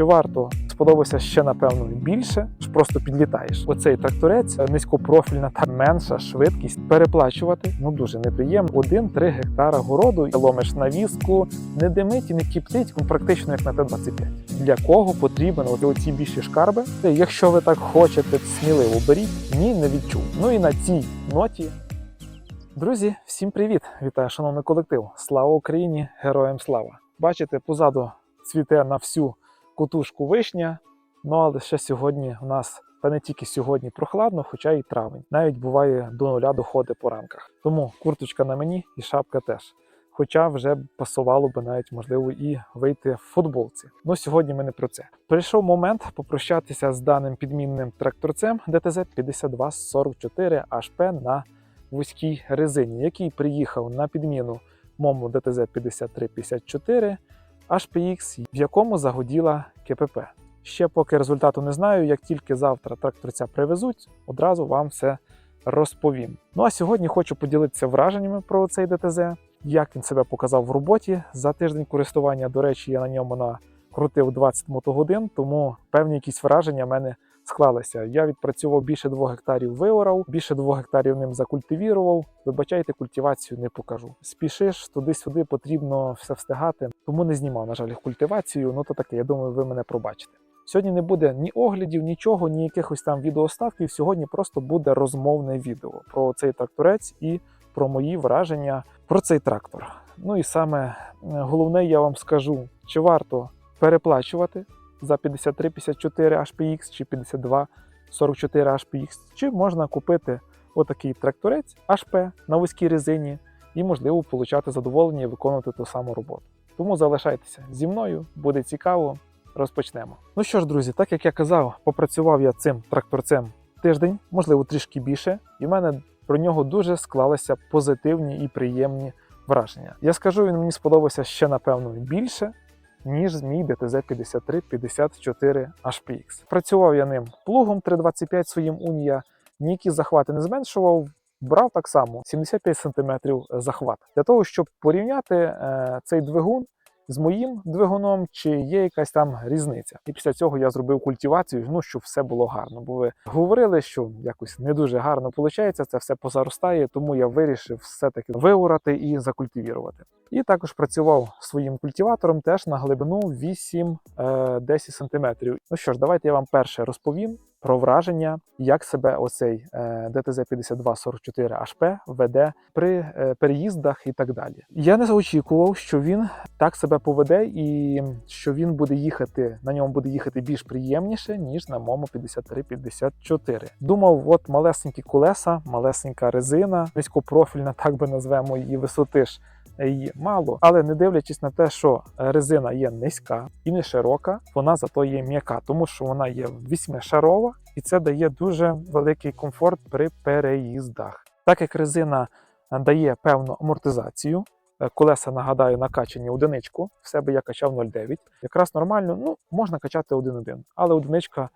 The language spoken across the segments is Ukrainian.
чи варто сподобався ще напевно більше, ж просто підлітаєш. Оцей тракторець низькопрофільна та менша швидкість переплачувати. Ну дуже неприємно. Один-три гектара городу ломиш на візку, не димить і не кіптить, ну практично як на Т-25. Для кого потрібен оці більші шкарби? Якщо ви так хочете, сміливо беріть. Ні, не відчув. Ну і на цій ноті Друзі, всім привіт! Вітаю, шановний колектив! Слава Україні! Героям слава! Бачите, позаду цвіте на всю кутушку вишня. Ну але ще сьогодні у нас, та не тільки сьогодні, прохладно, хоча і травень. Навіть буває до нуля доходить по ранках. Тому курточка на мені і шапка теж. Хоча вже пасувало би навіть можливо і вийти в футболці. Ну сьогодні ми не про це. Прийшов момент попрощатися з даним підмінним тракторцем ДТЗ 5244 HP на вузькій резині, який приїхав на підміну мому ДТЗ 5354 HPX, в якому загоділа КПП. Ще поки результату не знаю. Як тільки завтра тракторця привезуть, одразу вам все розповім. Ну а сьогодні хочу поділитися враженнями про цей ДТЗ, як він себе показав в роботі за тиждень користування. До речі, я на ньому накрутив 20 мотогодин, тому певні якісь враження в мене склалися. Я відпрацював більше 2 гектарів виорав, більше 2 гектарів ним закультивірував. Вибачайте, культивацію не покажу. Спішиш туди-сюди, потрібно все встигати, тому не знімав, на жаль, культивацію. Ну то таке, я думаю, ви мене пробачите. Сьогодні не буде ні оглядів, нічого, ні якихось там відеоставків. Сьогодні просто буде розмовне відео про цей тракторець і про мої враження про цей трактор. Ну і саме е, головне, я вам скажу, чи варто переплачувати за 53-54 HPX чи 52-44 HPX, чи можна купити отакий тракторець HP на вузькій резині і, можливо, получати задоволення і виконувати ту саму роботу. Тому залишайтеся зі мною, буде цікаво. Розпочнемо. Ну що ж, друзі, так як я казав, попрацював я цим тракторцем тиждень, можливо, трішки більше, і в мене про нього дуже склалися позитивні і приємні враження. Я скажу, він мені сподобався ще напевно більше, ніж мій ДТЗ 5354 HPX. Працював я ним плугом 325 своїм унія, ніякі захвати не зменшував. Брав так само 75 см захват для того, щоб порівняти е, цей двигун з моїм двигуном, чи є якась там різниця. І після цього я зробив культивацію, ну щоб все було гарно. Бо ви говорили, що якось не дуже гарно виходить, це все позаростає, тому я вирішив все-таки виорати і закультивірувати. І також працював своїм культиватором теж на глибину 8-10 см. Ну що ж, давайте я вам перше розповім про враження, як себе оцей е, ДТЗ 5244 HP веде при е, переїздах і так далі. Я не очікував, що він так себе поведе, і що він буде їхати на ньому буде їхати більш приємніше ніж на моєму 53-54. Думав, от малесенькі колеса, малесенька резина, низькопрофільна, так би назвемо її висоти ж. Її мало, але не дивлячись на те, що резина є низька і не широка, вона зато є м'яка, тому що вона є вісьмишарова, і це дає дуже великий комфорт при переїздах. Так як резина дає певну амортизацію, е, колеса, нагадаю, накачані одиничку, в себе я качав 0,9. Якраз нормально, ну можна качати 1,1, але одиничка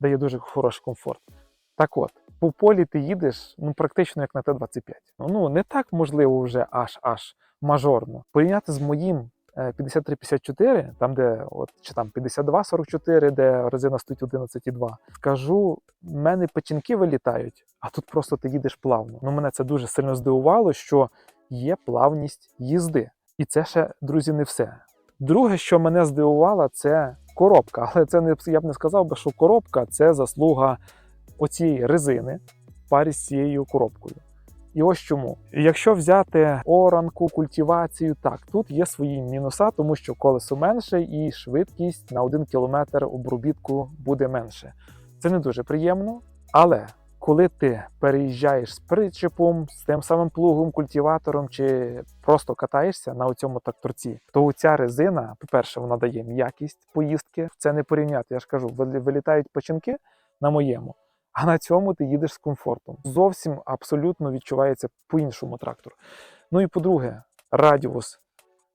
дає дуже хороший комфорт. Так от, по полі ти їдеш ну практично як на Т-25. Ну не так можливо вже аж аж мажорно. Порівняти з моїм 53-54, там де от чи там 52-44, де резина стоїть 11,2, Скажу, в мене печінки вилітають, а тут просто ти їдеш плавно. Ну мене це дуже сильно здивувало, що є плавність їзди. І це ще, друзі, не все. Друге, що мене здивувало, це коробка. Але це не я б не сказав би, що коробка це заслуга оцієї резини в парі з цією коробкою. І ось чому. Якщо взяти оранку, культивацію, так, тут є свої мінуса, тому що колесо менше і швидкість на 1 км обробітку буде менше. Це не дуже приємно, але коли ти переїжджаєш з причепом, з тим самим плугом, культиватором чи просто катаєшся на цьому тракторці, то ця резина, по-перше, вона дає м'якість поїздки. Це не порівняти. Я ж кажу, вилітають починки на моєму. А на цьому ти їдеш з комфортом. Зовсім абсолютно відчувається по-іншому трактор. Ну і по-друге, радіус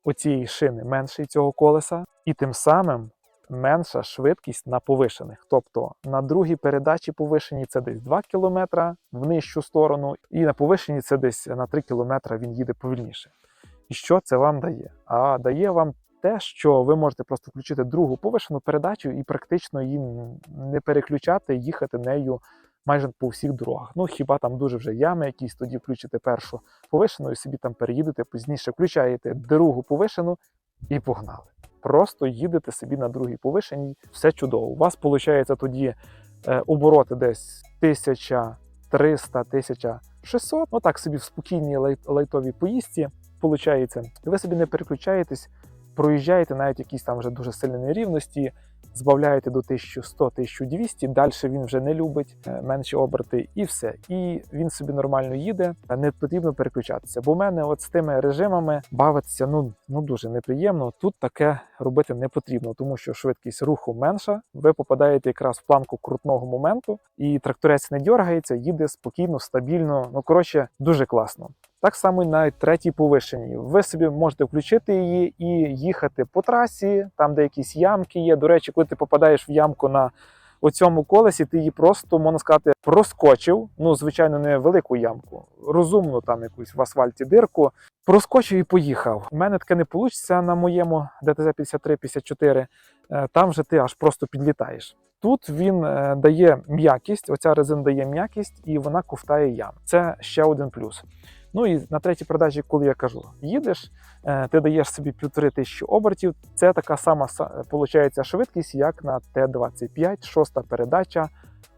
оцієї шини менший цього колеса, і тим самим менша швидкість на повишених. Тобто на другій передачі повишеній це десь 2 км в нижчу сторону, і на повишенні це десь на 3 км він їде повільніше. І що це вам дає? А дає вам те, що ви можете просто включити другу повишену передачу і практично її не переключати, їхати нею майже по всіх дорогах. Ну хіба там дуже вже ями, якісь тоді включите першу повишену і собі там переїдете пізніше, включаєте другу повишену і погнали. Просто їдете собі на другій повишеній, все чудово. У вас виходить тоді е, обороти десь 1300 1600 Ну так собі в спокійній лайтовій поїздці виходить. Ви собі не переключаєтесь, проїжджаєте навіть якісь там вже дуже сильні нерівності, збавляєте до 1100-1200, далі він вже не любить е, менші оберти, і все. І він собі нормально їде, не потрібно переключатися. Бо в мене от з тими режимами бавитися ну, ну дуже неприємно. Тут таке робити не потрібно, тому що швидкість руху менша. Ви попадаєте якраз в планку крутного моменту, і тракторець не дергається, їде спокійно, стабільно. Ну коротше, дуже класно. Так само і на третій повишенні. Ви собі можете включити її і їхати по трасі, там де якісь ямки є. До речі, коли ти попадаєш в ямку на оцьому колесі, ти її просто, можна сказати, проскочив. Ну, звичайно, не велику ямку, розумну там якусь в асфальті дирку. Проскочив і поїхав. У мене таке не вийде на моєму ДТЗ 53-54. Е, Там же ти аж просто підлітаєш. Тут він е, дає м'якість, оця резина дає м'якість і вона ковтає ям. Це ще один плюс. Ну і на третій продажі, коли я кажу, їдеш, е, ти даєш собі півтори тисячі обертів. Це така сама са- получається швидкість, як на Т-25, шоста передача,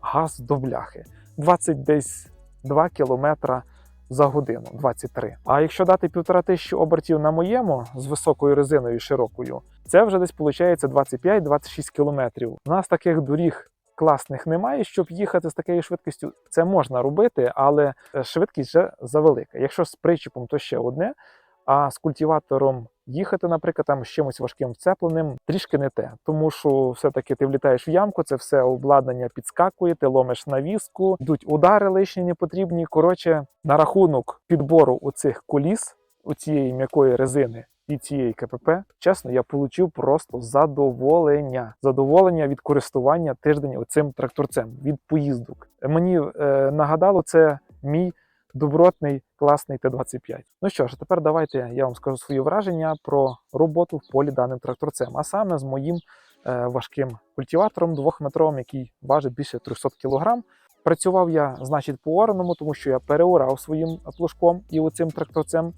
газ до бляхи. 20 десь 2 кілометра за годину, 23. А якщо дати півтора тисячі обертів на моєму з високою резиною широкою, це вже десь виходить 25-26 кілометрів. У нас таких доріг класних немає, щоб їхати з такою швидкістю. Це можна робити, але е, швидкість вже завелика. Якщо з причепом, то ще одне. А з культиватором їхати, наприклад, там з чимось важким вцепленим, трішки не те. Тому що все-таки ти влітаєш в ямку, це все обладнання підскакує, ти ломиш навіску, йдуть удари лишні непотрібні. Коротше, на рахунок підбору оцих коліс, у цієї м'якої резини і цієї КПП, чесно, я отримав просто задоволення. Задоволення від користування тиждень оцим тракторцем від поїздок. Мені е, нагадало це мій добротний класний Т-25. Ну що ж, тепер давайте я вам скажу свої враження про роботу в полі даним тракторцем, а саме з моїм е, важким культиватором двохметровим, який важить більше 300 кг. Працював я, значить, по ораному, тому що я переорав своїм плужком і оцим тракторцем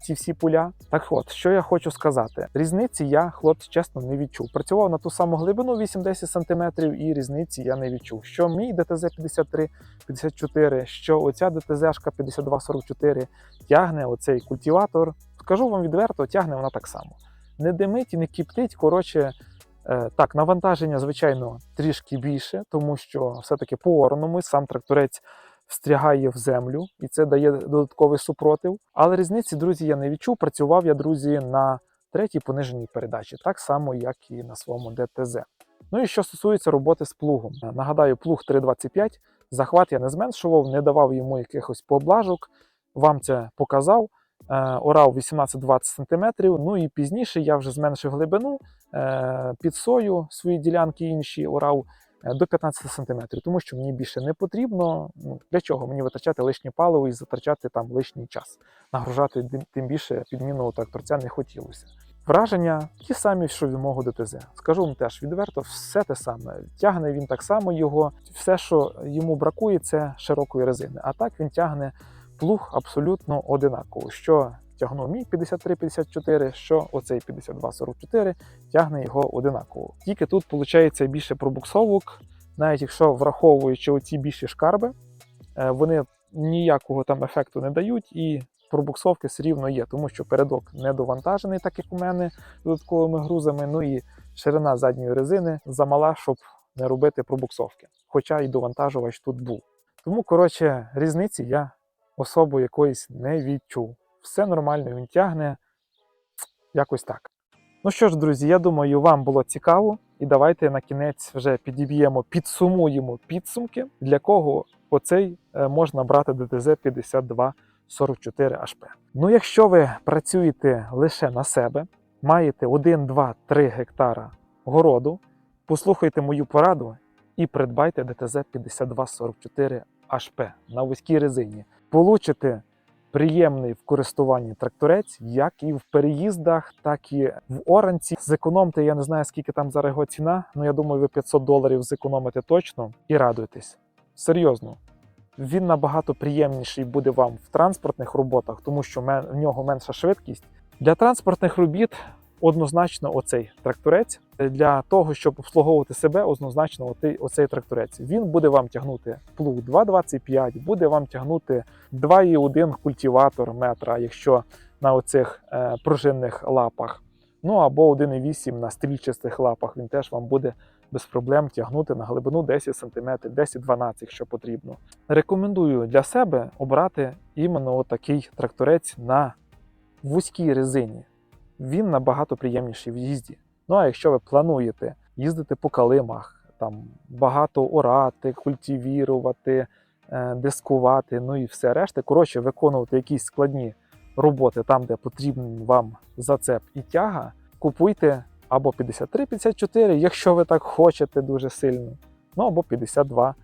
ці всі поля. Так от, що я хочу сказати, різниці я, хлопці, чесно, не відчув. Працював на ту саму глибину 8-10 см, і різниці я не відчув. Що мій ДТЗ 53-54, що оця ДТЗ-шка 52-44 тягне оцей культиватор. Скажу вам відверто, тягне вона так само. Не димить і не кіптить. Коротше, е, так, навантаження, звичайно, трішки більше, тому що все-таки по ораному сам тракторець встрягає в землю, і це дає додатковий супротив. Але різниці, друзі, я не відчув. Працював я, друзі, на третій пониженій передачі, так само, як і на своєму ДТЗ. Ну і що стосується роботи з плугом, нагадаю, плуг 325, захват я не зменшував, не давав йому якихось поблажок. Вам це показав. Орав 18-20 см. Ну і пізніше я вже зменшив глибину е, під сою свої ділянки інші орав до 15 см, тому що мені більше не потрібно. Ну, для чого мені витрачати лишнє паливо і затрачати там лишній час? Нагружати тим- більше підміну тракторця не хотілося. Враження ті самі, що від мого ДТЗ. Скажу вам теж відверто, все те саме. Тягне він так само його. Все, що йому бракує, це широкої резини. А так він тягне плуг абсолютно одинаково. Що тягнув мій 53-54, що оцей 52-44 тягне його одинаково. Тільки тут виходить більше пробуксовок, навіть якщо враховуючи оці більші шкарби, е, вони ніякого там ефекту не дають і пробуксовки все рівно є, тому що передок не довантажений, так як у мене додатковими грузами. Ну і ширина задньої резини замала, щоб не робити пробуксовки. Хоча і довантажувач тут був. Тому, коротше, різниці я особо якоїсь не відчув. Все нормально, він тягне якось так. Ну що ж, друзі, я думаю, вам було цікаво, і давайте на кінець вже підіб'ємо, підсумуємо підсумки, для кого оцей е, можна брати ДТЗ 5244 HP. Ну, якщо ви працюєте лише на себе, маєте 1, 2, 3 гектара городу, послухайте мою пораду і придбайте ДТЗ 5244 HP на вузькій резині. Получите приємний в користуванні тракторець, як і в переїздах, так і в оранці. Зекономте, я не знаю, скільки там зараз його ціна, але я думаю, ви 500 доларів зекономите точно і радуйтесь. Серйозно. Він набагато приємніший буде вам в транспортних роботах, тому що в нього менша швидкість. Для транспортних робіт однозначно оцей тракторець. Для того, щоб обслуговувати себе, однозначно оцей тракторець. Він буде вам тягнути плуг 2,25, буде вам тягнути 2,1 культиватор метра, якщо на оцих е, пружинних лапах. Ну або 1,8 на стрільчастих лапах. Він теж вам буде без проблем тягнути на глибину 10 см, 10-12, якщо потрібно. Рекомендую для себе обрати іменно отакий тракторець на вузькій резині. Він набагато приємніший в їзді. Ну а якщо ви плануєте їздити по калимах, там багато орати, культивірувати, е, дискувати, ну і все решта, коротше, виконувати якісь складні роботи там, де потрібен вам зацеп і тяга, купуйте або 53-54, якщо ви так хочете дуже сильно, ну або 52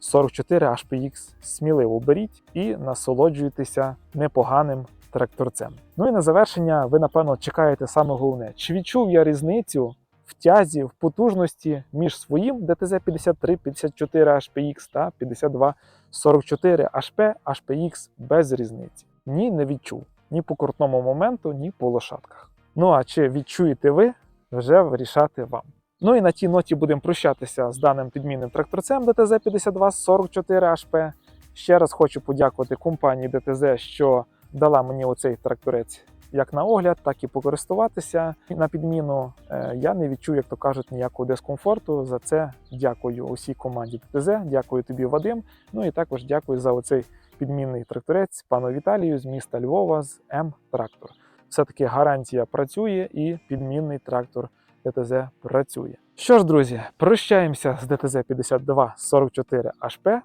44 HPX сміливо беріть і насолоджуйтеся непоганим тракторцем. Ну і на завершення ви, напевно, чекаєте саме головне: чи відчув я різницю в тязі, в потужності між своїм DTZ 53 54 HPX та 52 44 HP HPX без різниці? Ні, не відчув ні по крутному моменту, ні по лошадках. Ну а чи відчуєте ви, вже вирішати вам. Ну і на тій ноті будемо прощатися з даним підмінним тракторцем DTZ 52 44 HP. Ще раз хочу подякувати компанії DTZ, що дала мені оцей тракторець як на огляд, так і покористуватися. На підміну е, я не відчув, як то кажуть, ніякого дискомфорту. За це дякую усій команді ТТЗ, дякую тобі, Вадим. Ну і також дякую за оцей підмінний тракторець пану Віталію з міста Львова з М-Трактор. Все-таки гарантія працює і підмінний трактор ДТЗ працює. Що ж, друзі, прощаємося з ДТЗ 5244 HP.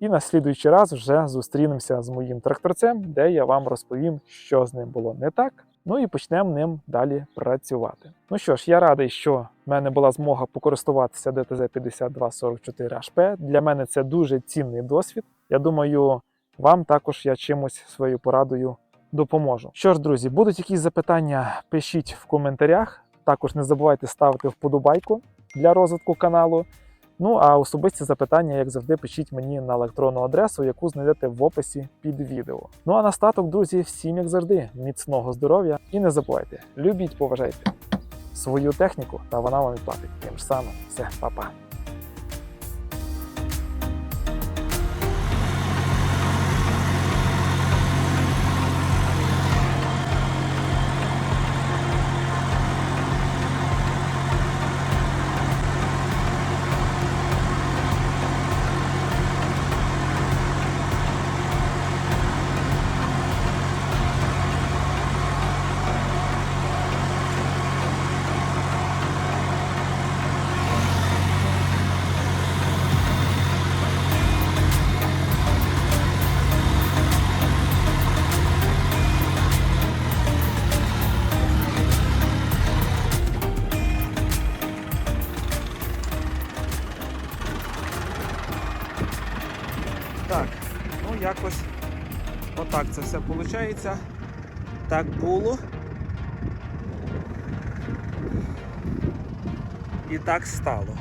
І на слідуючий раз вже зустрінемося з моїм тракторцем, де я вам розповім, що з ним було не так. Ну і почнемо ним далі працювати. Ну що ж, я радий, що в мене була змога покористуватися DTZ 5244 HP. Для мене це дуже цінний досвід. Я думаю, вам також я чимось своєю порадою допоможу. Що ж, друзі, будуть якісь запитання, пишіть в коментарях. Також не забувайте ставити вподобайку для розвитку каналу. Ну а особисті запитання, як завжди, пишіть мені на електронну адресу, яку знайдете в описі під відео. Ну а на статок, друзі, всім як завжди, міцного здоров'я і не забувайте, любіть, поважайте свою техніку, та вона вам відплатить. Тим ж самим, все, па-па. Якось отак це все виходить. Так було. І так стало.